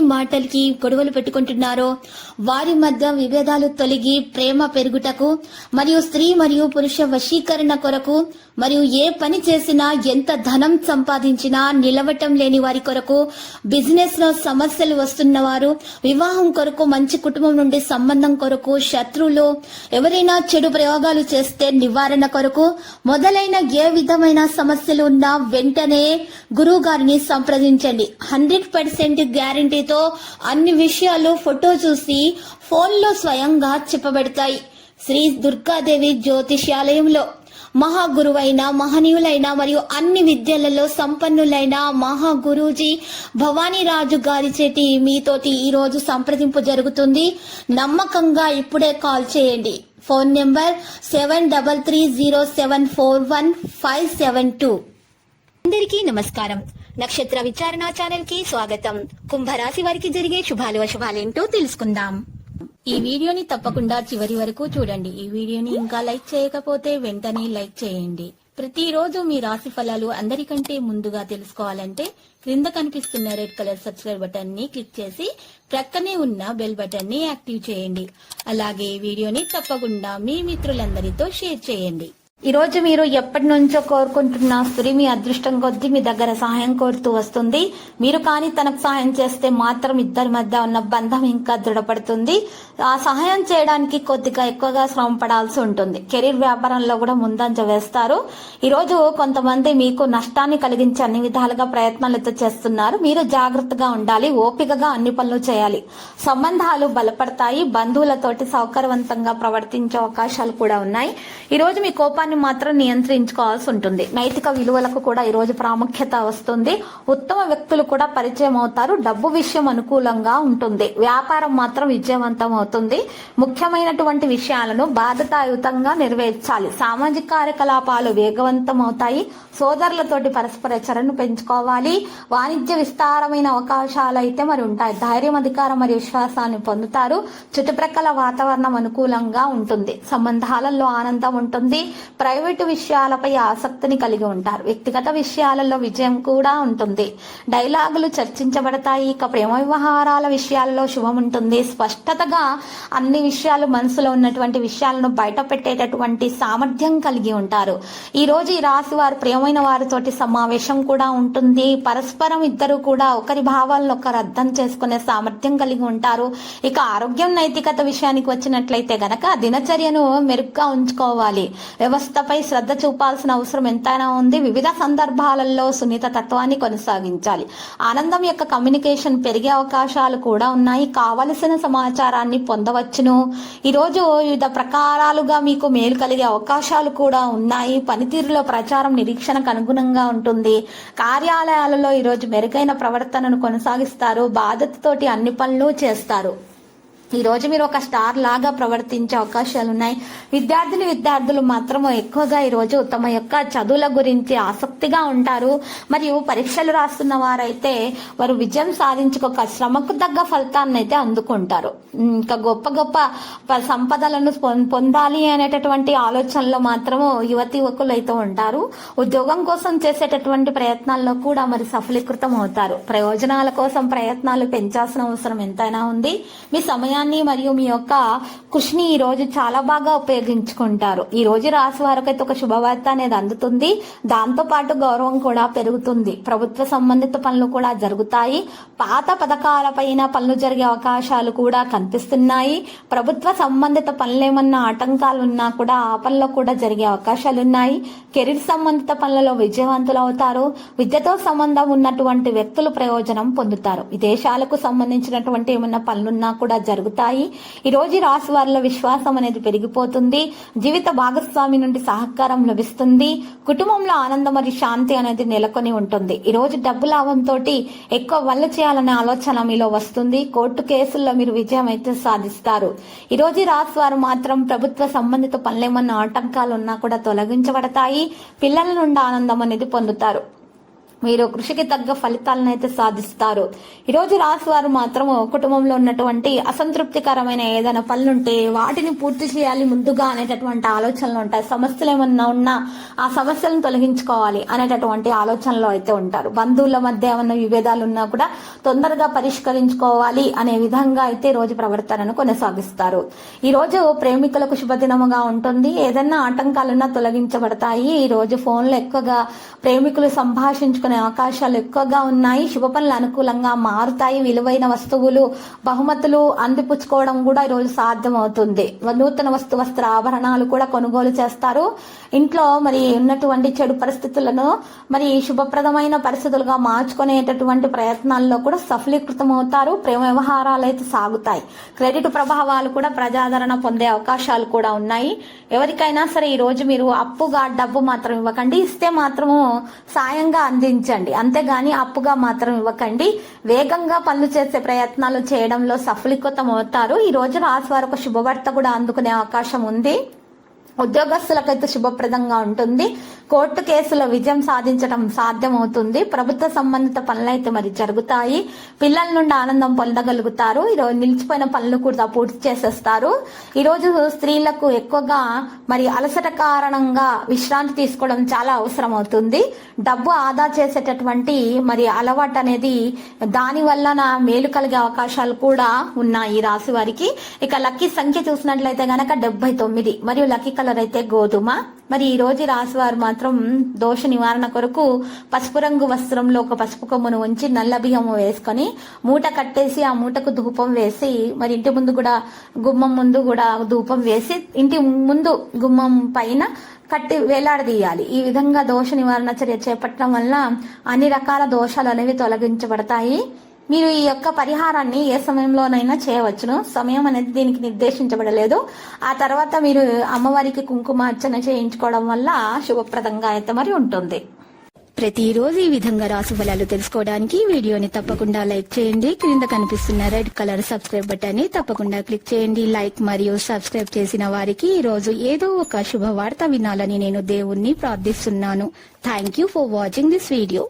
మాటలకి గొడవలు పెట్టుకుంటున్నారో? వారి మధ్య విభేదాలు తొలగి ప్రేమ పెరుగుటకు మరియు స్త్రీ మరియు పురుష వశీకరణ కొరకు మరియు ఏ పని చేసినా ఎంత ధనం సంపాదించినా నిలవటం లేని వారి కొరకు బిజినెస్లో సమస్యలు వస్తున్న వారు వివాహం కొరకు మంచి కుటుంబం నుండి సంబంధం కొరకు శత్రువులు ఎవరైనా చెడు ప్రయోగాలు చేస్తే నివారణ కొరకు మొదలైన ఏ విధమైన సమస్యలు ఉన్నా వెంటనే గురువు గారిని సంప్రదించండి. హండ్రెడ్ పర్సెంట్ గ్యారంటీతో అన్ని విషయాలు ఫోటో చూసి ఫోన్లో స్వయంగా చెప్పబడతాయి. శ్రీ దుర్గాదేవి జ్యోతిష్యాలయంలో. మహాగురువైన మహనీయులైన మరియు అన్ని విద్యలలో సంపన్నులైన మహా గురూజీ భవానీ రాజు గారి చేతి మీతోటి ఈ రోజు సంప్రదింపు జరుగుతుంది. నమ్మకంగా ఇప్పుడే కాల్ చేయండి. Phone number seven double three zero seven four one five seven two. అందరికీ నమస్కారం. నక్షత్ర విచారణ ఛానల్కి స్వాగతం. కుంభరాశి వారికి జరిగే శుభాలు అశుభాలేంటో తెలుసుకుందాం. ఈ వీడియోని తప్పకుండా చివరి వరకు చూడండి. ఈ వీడియోని ఇంకా లైక్ చేయకపోతే వెంటనే లైక్ చేయండి. ప్రతిరోజు మీ రాశి ఫలాలు అందరికంటే ముందుగా తెలుసుకోవాలంటే క్రింద కనిపిస్తున్న రెడ్ కలర్ సబ్స్క్రైబ్ బటన్ని క్లిక్ చేసి ప్రక్కనే ఉన్న బెల్ బటన్ని యాక్టివ్ చేయండి. అలాగే ఈ వీడియోని తప్పకుండా మీ మిత్రులందరితో షేర్ చేయండి. ఈరోజు మీరు ఎప్పటి నుంచో కోరుకుంటున్న స్త్రీ మీ అదృష్టం కొద్దీ మీ దగ్గర సహాయం కోరుతూ వస్తుంది. మీరు కానీ తనకు సహాయం చేస్తే మాత్రం ఇద్దరి మధ్య ఉన్న బంధం ఇంకా దృఢపడుతుంది. ఆ సహాయం చేయడానికి కొద్దిగా ఎక్కువగా శ్రమ పడాల్సి ఉంటుంది. కెరీర్ వ్యాపారంలో కూడా ముందంజ వేస్తారు. ఈరోజు కొంతమంది మీకు నష్టాన్ని కలిగించే అన్ని విధాలుగా ప్రయత్నాలతో చేస్తున్నారు. మీరు జాగ్రత్తగా ఉండాలి ఓపికగా అన్ని పనులు చేయాలి. సంబంధాలు బలపడతాయి బంధువులతోటి సౌకర్యవంతంగా ప్రవర్తించే అవకాశాలు కూడా ఉన్నాయి. ఈరోజు మీ కోపాన్ని మాత్రం నియంత్రించుకోవాల్సి ఉంటుంది. నైతిక విలువలకు కూడా ఈ రోజు ప్రాముఖ్యత వస్తుంది. ఉత్తమ వ్యక్తులు కూడా పరిచయం అవుతారు. డబ్బు విషయం అనుకూలంగా ఉంటుంది. వ్యాపారం మాత్రం విజయవంతం అవుతుంది. ముఖ్యమైనటువంటి విషయాలను బాధ్యతాయుతంగా నెరవేర్చాలి. సామాజిక కార్యకలాపాలు వేగవంతం అవుతాయి. సోదరులతోటి పరస్పర చరణను పెంచుకోవాలి. వాణిజ్య విస్తారమైన అవకాశాలు అయితే మరి ఉంటాయి. ధైర్యం అధికారం మరియు విశ్వాసాన్ని పొందుతారు. చుట్టుప్రక్కల వాతావరణం అనుకూలంగా ఉంటుంది. సంబంధాలలో ఆనందం ఉంటుంది. ప్రైవేటు విషయాలపై ఆసక్తిని కలిగి ఉంటారు. వ్యక్తిగత విషయాలలో విజయం కూడా ఉంటుంది. డైలాగులు చర్చించబడతాయి. ఇక ప్రేమ వ్యవహారాల విషయాలలో శుభం ఉంటుంది. స్పష్టతగా అన్ని విషయాలు మనసులో ఉన్నటువంటి విషయాలను బయట పెట్టేటటువంటి సామర్థ్యం కలిగి ఉంటారు. ఈ రోజు ఈ రాశి వారు ప్రియమైన వారితోటి సమావేశం కూడా ఉంటుంది. పరస్పరం ఇద్దరు కూడా ఒకరి భావాలను ఒకరు అర్థం చేసుకునే సామర్థ్యం కలిగి ఉంటారు. ఇక ఆరోగ్యం నైతికత విషయానికి వచ్చినట్లయితే గనక దినచర్యను మెరుగ్గా ఉంచుకోవాలి. వ్యవస్థపై శ్రద్ధ చూపాల్సిన అవసరం ఎంతైనా ఉంది. వివిధ సందర్భాలలో సున్నిత తత్వాన్ని కొనసాగించాలి. ఆనందం యొక్క కమ్యూనికేషన్ పెరిగే అవకాశాలు కూడా ఉన్నాయి. కావలసిన సమాచారాన్ని పొందవచ్చును. ఈరోజు వివిధ ప్రకారాలుగా మీకు మేలు కలిగే అవకాశాలు కూడా ఉన్నాయి. పనితీరులో ప్రచారం నిరీక్షణకు అనుగుణంగా ఉంటుంది. కార్యాలయాలలో ఈరోజు మెరుగైన ప్రవర్తనను కొనసాగిస్తారు. బాధ్యతతోటి అన్ని పనులు చేస్తారు. ఈ రోజు మీరు ఒక స్టార్ లాగా ప్రవర్తించే అవకాశాలు ఉన్నాయి విద్యార్థిని విద్యార్థులు మాత్రం ఎక్కువగా ఈ రోజు తమ యొక్క చదువుల గురించి ఆసక్తిగా ఉంటారు. మరియు పరీక్షలు రాస్తున్న వారైతే వారు విజయం సాధించుకోక శ్రమకు తగ్గ ఫలితాన్ని అయితే అందుకుంటారు. ఇంకా గొప్ప గొప్ప ప- సంపదలను పొందాలి అనేటటువంటి ఆలోచనలో మాత్రము యువతి యువకులు అయితే ఉంటారు. ఉద్యోగం కోసం చేసేటటువంటి ప్రయత్నాల్లో కూడా మరి సఫలీకృతం అవుతారు. ప్రయోజనాల కోసం ప్రయత్నాలు పెంచాల్సిన అవసరం ఎంతైనా ఉంది. మీ సమయాన్ని మరియు మీ యొక్క కృషిని ఈ రోజు చాలా బాగా ఉపయోగించుకుంటారు. ఈ రోజు రాశి వారికి అయితే ఒక శుభవార్త అనేది అందుతుంది. దాంతో పాటు గౌరవం కూడా పెరుగుతుంది. ప్రభుత్వ సంబంధిత పనులు కూడా జరుగుతాయి. పాత పథకాల పైన పనులు జరిగే అవకాశాలు కూడా కనిపిస్తున్నాయి. ప్రభుత్వ సంబంధిత పనులు ఏమన్నా ఆటంకాలు ఉన్నా కూడా ఆ పనిలో కూడా జరిగే అవకాశాలు ఉన్నాయి. కెరీర్ సంబంధిత పనులలో విజయవంతులు అవుతారు. విద్యతో సంబంధం ఉన్నటువంటి వ్యక్తులు ప్రయోజనం పొందుతారు. విదేశాలకు సంబంధించినటువంటి ఏమన్నా పనులున్నా కూడా జరుగుతాయి ఈ రోజు రాశి వారిలో విశ్వాసం అనేది పెరిగిపోతుంది. జీవిత భాగస్వామి నుండి సహకారం లభిస్తుంది. కుటుంబంలో ఆనందం మరియు శాంతి అనేది నెలకొని ఉంటుంది. ఈరోజు డబ్బు లాభంతో ఎక్కువ వల్ల చేయాలనే ఆలోచన మీలో వస్తుంది. కోర్టు కేసుల్లో మీరు విజయం అయితే సాధిస్తారు. ఈ రోజు రాశి వారు మాత్రం ప్రభుత్వ సంబంధిత పనులేమన్నా ఆటంకాలు ఉన్నా కూడా తొలగించబడతాయి. పిల్లల నుండి ఆనందం అనేది పొందుతారు. మీరు కృషికి తగ్గ ఫలితాలను అయితే సాధిస్తారు. ఈరోజు రాశి వారు మాత్రం కుటుంబంలో ఉన్నటువంటి అసంతృప్తికరమైన ఏదైనా పనులుంటే వాటిని పూర్తి చేయాలి ముందుగా అనేటటువంటి ఆలోచనలు ఉంటాయి. సమస్యలు ఏమన్నా ఉన్నా ఆ సమస్యలను తొలగించుకోవాలి అనేటటువంటి ఆలోచనలో అయితే ఉంటారు. బంధువుల మధ్య ఏమన్నా విభేదాలు ఉన్నా కూడా తొందరగా పరిష్కరించుకోవాలి అనే విధంగా అయితే రోజు ప్రవర్తనను కొనసాగిస్తారు. ఈ రోజు ప్రేమికులకు శుభదినముగా ఉంటుంది. ఏదైనా ఆటంకాలున్నా తొలగించబడతాయి. ఈ రోజు ఫోన్లో ఎక్కువగా ప్రేమికులు సంభాషించుకునే అవకాశాలు ఎక్కువగా ఉన్నాయి. శుభ పనులు అనుకూలంగా మారుతాయి. విలువైన వస్తువులు బహుమతులు అందిపుచ్చుకోవడం కూడా ఈ రోజు నూతన వస్తు వస్త్ర ఆభరణాలు కూడా కొనుగోలు చేస్తారు. ఇంట్లో మరి ఉన్నటువంటి చెడు పరిస్థితులను మరి శుభప్రదమైన పరిస్థితులుగా మార్చుకునేటటువంటి ప్రయత్నాల్లో కూడా సఫలీకృతం అవుతారు ప్రేమ వ్యవహారాలు అయితే సాగుతాయి. క్రెడిట్ ప్రభావాలు కూడా ప్రజాదరణ పొందే అవకాశాలు కూడా ఉన్నాయి. ఎవరికైనా సరే ఈ రోజు మీరు అప్పుగా డబ్బు మాత్రం ఇవ్వకండి. ఇస్తే మాత్రము సాయంగా అందించండి అంతేగాని అప్పుగా మాత్రం ఇవ్వకండి. వేగంగా పనులు చేసే ప్రయత్నాలు చేయడంలో సఫలీకృతం అవుతారు ఈ రోజు రాశి వారు ఒక శుభవార్త కూడా అందుకునే అవకాశం ఉంది. ఉద్యోగస్తులకైతే శుభప్రదంగా ఉంటుంది. కోర్టు కేసులో విజయం సాధించడం సాధ్యమవుతుంది. ప్రభుత్వ సంబంధిత పనులైతే మరి జరుగుతాయి. పిల్లల నుండి ఆనందం పొందగలుగుతారు. ఈరోజు నిలిచిపోయిన పనులు కూడా పూర్తి చేసేస్తారు. ఈరోజు స్త్రీలకు ఎక్కువగా మరి అలసట కారణంగా విశ్రాంతి తీసుకోవడం చాలా అవసరం అవుతుంది డబ్బు ఆదా చేసేటటువంటి మరి అలవాటు అనేది దాని వలన మేలు కలిగే అవకాశాలు కూడా ఉన్నాయి ఈ రాశి వారికి. ఇక లక్కీ సంఖ్య చూసినట్లయితే గనక డెబ్బై తొమ్మిది మరియు లక్కీ కలర్ అయితే గోధుమ. మరి ఈ రోజు రాశి వారు మాత్రం దోష నివారణ కొరకు పసుపు రంగు వస్త్రంలో ఒక పసుపు కొమ్మును ఉంచి నల్ల బియ్యం వేసుకొని మూట కట్టేసి ఆ మూటకు ధూపం వేసి మరి ఇంటి ముందు కూడా గుమ్మం ముందు కూడా ధూపం వేసి ఇంటి ముందు గుమ్మం పైన కట్టి వేలాడదీయాలి. ఈ విధంగా దోష నివారణ చర్య చేపట్టడం వల్ల అన్ని రకాల దోషాలు అనేవి తొలగించబడతాయి. మీరు ఈ యొక్క పరిహారాన్ని ఏ సమయంలోనైనా చేయవచ్చును. సమయం అనేది దీనికి నిర్దేశించబడలేదు. ఆ తర్వాత మీరు అమ్మవారికి కుంకుమ అర్చన చేయించుకోవడం వల్ల శుభప్రదంగా అయితే మరి ఉంటుంది. ప్రతిరోజు ఈ విధంగా రాసు ఫలాలు తెలుసుకోవడానికి వీడియోని తప్పకుండా లైక్ చేయండి. క్రింద కనిపిస్తున్న రెడ్ కలర్ సబ్స్క్రైబ్ బటన్ని తప్పకుండా క్లిక్ చేయండి. లైక్ మరియు సబ్స్క్రైబ్ చేసిన వారికి ఈ రోజు ఏదో ఒక శుభవార్త వినాలని నేను దేవుణ్ణి ప్రార్థిస్తున్నాను. Thank you for watching this video